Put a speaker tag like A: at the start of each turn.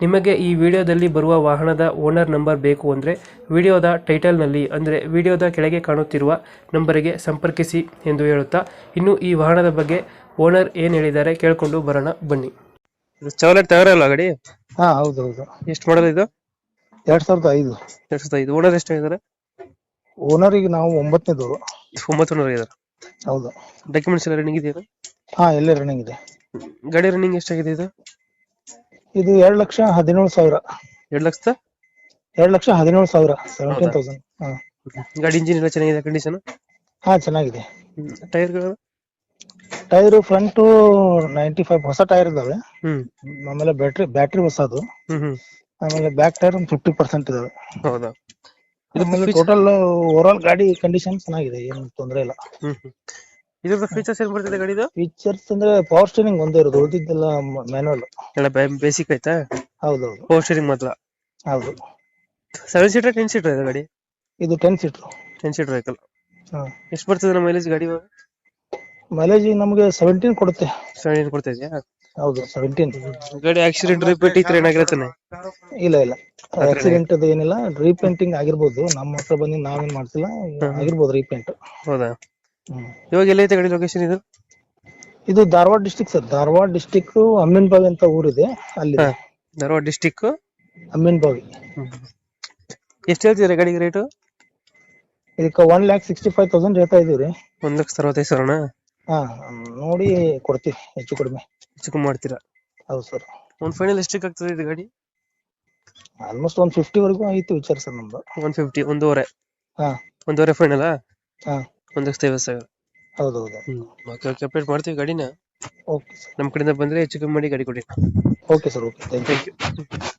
A: ನಿಮಗೆ ಈ ವಿಡಿಯೋದಲ್ಲಿ ಬರುವ ವಾಹನದ ಓನರ್ ನಂಬರ್ ಬೇಕು ಅಂದರೆ ವಿಡಿಯೋದ ಟೈಟಲ್ನಲ್ಲಿ ಅಂದರೆ ವಿಡಿಯೋದ ಕೆಳಗೆ ಕಾಣುತ್ತಿರುವ ನಂಬರಿಗೆ ಸಂಪರ್ಕಿಸಿ ಎಂದು ಹೇಳುತ್ತಾ ಇನ್ನು ಈ ವಾಹನದ ಬಗ್ಗೆ ಓನರ್ ಏನು ಹೇಳಿದ್ದಾರೆ ಕೇಳಿಕೊಂಡು ಬರೋಣ ಬನ್ನಿ. ಚಾವ್ಲೆಟ್ ಗಡಿ ಗಾಡಿ?
B: ಹಾ ಹೌದು
A: ಎಷ್ಟು ಮಾಡೋದು ಇದು?
B: ಎರಡ್ ಸಾವಿರದ ಐದು.
A: ಎರಡು ಸಾವಿರದ ಐದು. ಓನರ್ ಎಷ್ಟಾಗಿದ್ದಾರೆ
B: ಓನರಿಗೆ ನಾವು ಒಂಬತ್ತನೇದವರು
A: ಒಂಬತ್ತು ಓನರ್ ಇದ್ದಾರೆ
B: ಹೌದು.
A: ಡಾಕ್ಯುಮೆಂಟ್ಸ್ ಎಲ್ಲ ರನ್ನಿಂಗ್ ಇದೆಯಾ?
B: ಹಾ ಎಲ್ಲ ರನ್ನಿಂಗ್ ಇದೆ.
A: ಗಾಡಿ ರನ್ನಿಂಗ್ ಎಷ್ಟಾಗಿದೆ ಇದು?
B: ಇದು ಎರಡ್ ಲಕ್ಷ ಹದಿನೇಳು ಸಾವಿರ.
A: ಎರಡು ಲಕ್ಷದ?
B: ಎರಡ್ ಲಕ್ಷ ಹದಿನೇಳು ಸಾವಿರ ಸೆವೆಂಟೀನ್? ತೌಸಂಡ್ ಹಾ.
A: ಗಾಡಿ ಇಂಜಿನ್ ಎಲ್ಲ ಚೆನ್ನಾಗಿದೆ ಕಂಡೀಷನ್
B: ಹಾ ಚೆನ್ನಾಗಿದೆ.
A: ಟೈರ್ಗಳು
B: ಟೈರ್ ಫ್ರಂಟ್ ನೈಂಟಿ ಫೈವ್ ಹೊಸ ಟೈರ್ ಇದಾವೆ.
A: ಹ್ಮ್.
B: ಆಮೇಲೆ ಬ್ಯಾಟ್ರಿ ಬ್ಯಾಟ್ರಿ ಹೊಸದು
A: ಹ್ಮ್ ಹ್ಮ್.
B: ಆಮೇಲೆ ಬ್ಯಾಕ್ ಟೈರ್ ಒಂದು ಫಿಫ್ಟಿ ಪರ್ಸೆಂಟ್ ಇದಾವೆ.
A: ಹೌದಾ? ಇದು
B: ಆಮೇಲೆ ಟೋಟಲ್ ಓವರ್ ಆಲ್ ಗಾಡಿ ಕಂಡೀಷನ್ ಚೆನ್ನಾಗಿದೆ ಏನು ತೊಂದರೆ ಇಲ್ಲ.
A: ಹ್ಮ್ ಹ್ಮ್. ಇದ್ರದ್ದು ಫೀಚರ್ಸ್ ಏನ್ ಬರ್ತದೆ ಗಾಡಿದು?
B: ಫೀಚರ್ಸ್ ಅಂದ್ರೆ ಪವರ್ ಸ್ಟೀರಿಂಗ್ ಒಂದೇ ಇರೋದು ಉಳಿದಿದ್ದೆಲ್ಲ ಮ್ಯಾನುವಲ್
A: ಎಲ್ಲ ಬೇಸಿಕ್ ಹೌದು
B: ಹೌದು
A: ಪವರ್ ಸ್ಟೀರಿಂಗ್ ಮೊದಲ.
B: ಹೌದು.
A: ಸೆವೆನ್ ಸೀಟರ್ ಟೆನ್ ಸೀಟರ್ ಇದೆ ಗಾಡಿ?
B: ಇದು ten seater
A: ten seater vehicle
B: ಹಾ.
A: ಎಷ್ಟು ಬರ್ತದೆ ನಮ್ಮ ಮೈಲೇಜ್ ಗಾಡಿ
B: ಮೈಲೇಜ್ ನಮಗೆ ಸೆವೆಂಟೀನ್ ಕೊಡುತ್ತೆ.
A: ಸೆವೆನ್ ಕೊಡ್ತಾ ಇದೆಯಾ?
B: ಹೌದು ಸೆವೆಂಟೀನ್
A: ಗಾಡಿ ಆಕ್ಸಿಡೆಂಟ್ ರಿಪೀಟ್ ಇದ್ರೆ ಏನಾಗಿರತ್ತೆ
B: ಇಲ್ಲ ಇಲ್ಲ. ಆಕ್ಸಿಡೆಂಟ್ ಅದು ಏನಿಲ್ಲ. ರೀಪೇಂಟಿಂಗ್ ಆಗಿರ್ಬೋದು. ನಮ್ಮ ಹತ್ರ ಬಂದು ನಾವೇನ್ ಮಾಡ್ತಿಲ್ಲ ಆಗಿರ್ಬೋದು ರೀಪೇಂಟ್
A: ಹೌದಾ? ಇವಾಗ ಎಲ್ಲೈತೆ ಗಾಡಿ ಲೊಕೇಶನ್ ಇದು?
B: ಇದು Dharwad district sir. Dharwad district Amminabhavi ಅಂತ ಊರಿದೆ ಅಲ್ಲಿ.
A: ಹಾ ಧಾರವಾಡ ಡಿಸ್ಟಿಕ್
B: ಅಮ್ಮಿನಬಾವಿ.
A: ಎಷ್ಟು ಹೇಳ್ತಿದ್ರೆ ಗಾಡಿಗೆ ರೇಟ್
B: ಇದಕ್ಕೆ one lakh sixty five thousand ಹೇಳ್ತಾ ಇದೀವ್ರಿ
A: ಒಂದ್ ಲಕ್ಷ ಅರವತ್ತೈದು ಸಾವಿರನ?
B: ಹಾ ನೋಡಿ ಕೊಡ್ತೀವಿ ಹೆಚ್ಚು ಕಡಿಮೆ.
A: ಚಿಕ್ಕ ಮಾಡ್ತೀರಾ?
B: ಹೌದು ಸರ್.
A: ಒಂದ್ ಫೈನಲ್ ಎಷ್ಟಕ್ಕೆ ಆಗ್ತದೆ ಇದು ಗಾಡಿ?
B: ಆಲ್ಮೋಸ್ಟ್ ಒಂದ್ ಫಿಫ್ಟಿ ವರೆಗೂ ಆಯ್ತು ವಿಚಾರ ಸರ್ ನಮ್ದು.
A: ಒನ್ ಫಿಫ್ಟಿ ಒಂದೂವರೆ.
B: ಹಾ.
A: ಒಂದೂವರೆ ಫೈನಲ್
B: ಹಾ.
A: ಒಂದ್ ಲಕ್ಷದ ಐವತ್ತು ಹೌದು
B: ಹೌದೌದು.
A: ಹ್ಮ್. ಓಕೆ ಓಕೆ ಅಪ್ಡೇಟ್ ಮಾಡ್ತೀವಿ ಗಾಡಿನ.
B: ಓಕೆ ಸರ್
A: ನಮ್ಮ ಕಡೆಯಿಂದ ಬಂದ್ರೆ ಹೆಚ್ಚು ಕಮ್ಮಿ ಮಾಡಿ ಗಾಡಿ ಕೊಡಿ.
B: Okay sir okay thank you
A: thank you